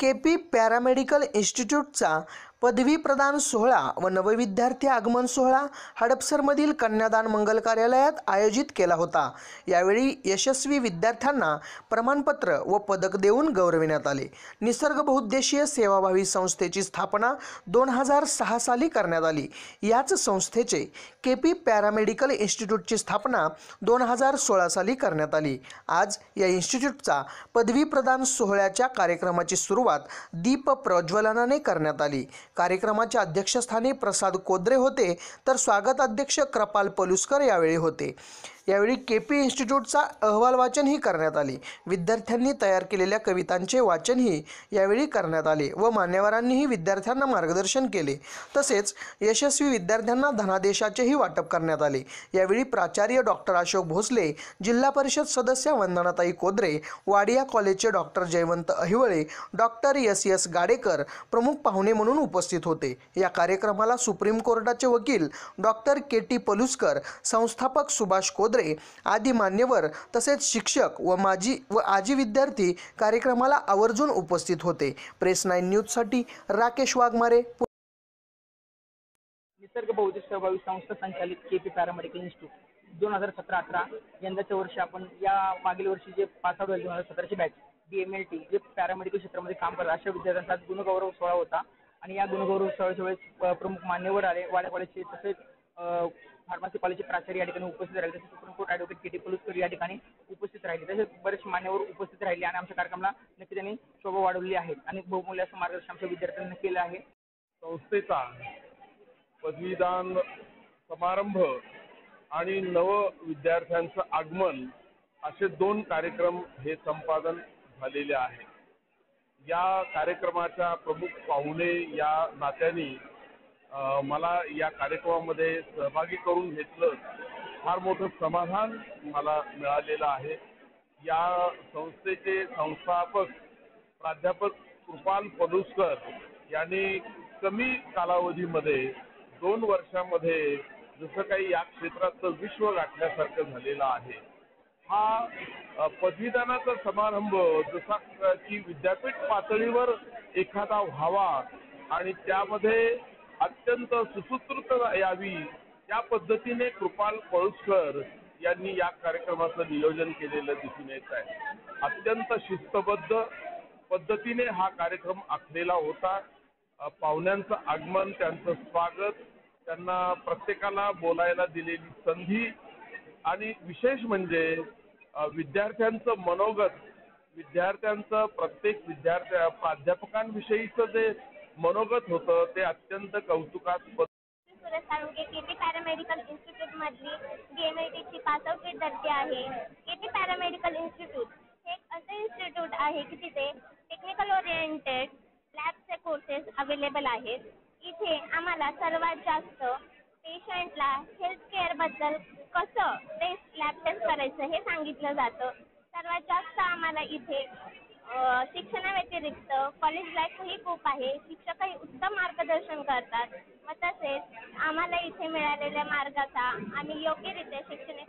के P paramedical इन्स्टिट्यूटचा पदवी प्रदान सोहळा व नवविद्यार्थी आगमन सोहळा हडपसरमधील कन्यादान मंगल कार्यालयात आयोजित केला होता. यावेळी यशस्वी विद्यार्थ्यांना प्रमाणपत्र व पदक देऊन गौरविण्यात आले. निसर्ग बहुउद्देशीय सेवाभावी संस्थेची स्थापना दोन हजार सहा साली करण्यात आली. याच संस्थेचे के पी पॅरामेडिकल इन्स्टिट्यूटची स्थापना दोन हजार सोळा साली करण्यात आली. आज या इन्स्टिट्यूटचा पदवी प्रदान सोहळ्याच्या कार्यक्रमाची सुरुवात दीप प्रज्वलनाने करण्यात आली. कार्यक्रमाच्या अध्यक्षस्थानी प्रसाद कोद्रे होते तर स्वागत अध्यक्ष कृपाल पलुस्कर यावेळी होते. यावेळी के पी इन्स्टिट्यूटचा अहवाल वाचनही करण्यात आले. विद्यार्थ्यांनी तयार केलेल्या कवितांचे वाचनही यावेळी करण्यात आले व मान्यवरांनीही विद्यार्थ्यांना मार्गदर्शन केले. तसेच यशस्वी विद्यार्थ्यांना धनादेशाचेही वाटप करण्यात आले. यावेळी प्राचार्य डॉक्टर अशोक भोसले जिल्हा परिषद सदस्य वंदनाताई कोद्रे वाडिया कॉलेजचे doctor Jaywant Ahivale doctor S. S. Gadekar प्रमुख पाहुणे म्हणून उपस्थित होते. या कार्यक्रमाला सुप्रीम कोर्टाचे वकील डॉक्टर के टी पलुस्कर संस्थापक सुभाष कोद्रे आदी मान्यवर तसेच शिक्षक व माजी व आजी विद्यार्थी कार्यक्रमाला आवर्जून उपस्थित होते. प्रेस नाईन न्यूजसाठी राकेश वाघमारे निसर्ग बौद्धिक सहभागी संस्था संचालित के पी पॅरामेडिकल इन्स्टिट्यूट. दोन हजार सतरा अठरा यंदाच्या वर्षी आपण या मागील वर्षी जे पास आउट झाले दोन हजार सतराची batch B M L T जे पॅरामेडिकल क्षेत्रामध्ये काम करतात अशा विद्यार्थ्यांचा गुणगौरव सोहळा होता. आणि या गुणगौरव सोहळ्याच्या वेळेस प्रमुख मान्यवर आले वाड्या कॉलेजचे तसेच फार्मसी कॉलेजचे प्राचार्य या ठिकाणी उपस्थित राहिले. तसेच supreme court advocate K T Paluskar या ठिकाणी उपस्थित राहिले. तसेच बरेच मान्यवर उपस्थित राहिले आणि आमच्या कार्यक्रमाला नक्की त्यांनी शोभा वाढवली आहे आणि बहुमूल्य असं मार्गदर्शन आमच्या विद्यार्थ्यांना केलं आहे. संस्थेचा पदवीदान समारंभ आणि नव विद्यार्थ्यांचं आगमन असे दोन कार्यक्रम हे संपादन झालेले आहे. या कार्यक्रमाच्या प्रमुख पाहुणे या नात्याने मला या कार्यक्रमामध्ये सहभागी करून घेतलं फार मोठं समाधान मला मिळालेलं आहे. या संस्थेचे संस्थापक प्राध्यापक कृपाल पलुस्कर यांनी कमी कालावधीमध्ये दोन वर्षामध्ये जसं काही या क्षेत्राचं विश्व गाठल्यासारखं झालेलं आहे. हा पदवीदानाचा समारंभ जसा की विद्यापीठ पातळीवर एखादा व्हावा आणि त्यामध्ये अत्यंत सुसूत्रत यावी त्या पद्धतीने कृपाल पळुसकर यांनी या कार्यक्रमाचं नियोजन केलेलं दिसून येत आहे. अत्यंत शिस्तबद्ध पद्धतीने हा कार्यक्रम आखलेला होता. पाहुण्यांचं आगमन त्यांचं स्वागत त्यांना प्रत्येकाला बोलायला दिलेली संधी आणि विशेष म्हणजे विद्यार्थ्यांचं मनोगत विद्यार्थ्यांचं प्रत्येक विद्यार्थ्या प्राध्यापकांविषयीचं जे मनोगत होतं ते अत्यंत कौतुकास्पद सुरेश पॅरामेडिकल इन्स्टिट्यूट मधली डीएमएलटीची पास आउट विद्यार्थी आहे. केटी पॅरामेडिकल इन्स्टिट्यूट हे एक असं इन्स्टिट्यूट आहे की तिथे टेक्निकल ओरिएंटेड लॅबचे कोर्सेस अवेलेबल आहेत. इथे आम्हाला सर्वात जास्त पेशंटला हेल्थ केअरबद्दल कसं टेस्ट लॅब टेस्ट करायचं हे सांगितलं जातं. सर्वात जास्त आम्हाला इथे शिक्षणाव्यतिरिक्त कॉलेज लाईफही खूप आहे. करतात. व तसेच आम्हाला इथे मिळालेल्या मार्गाचा आम्ही योग्यरित्या शैक्षणिक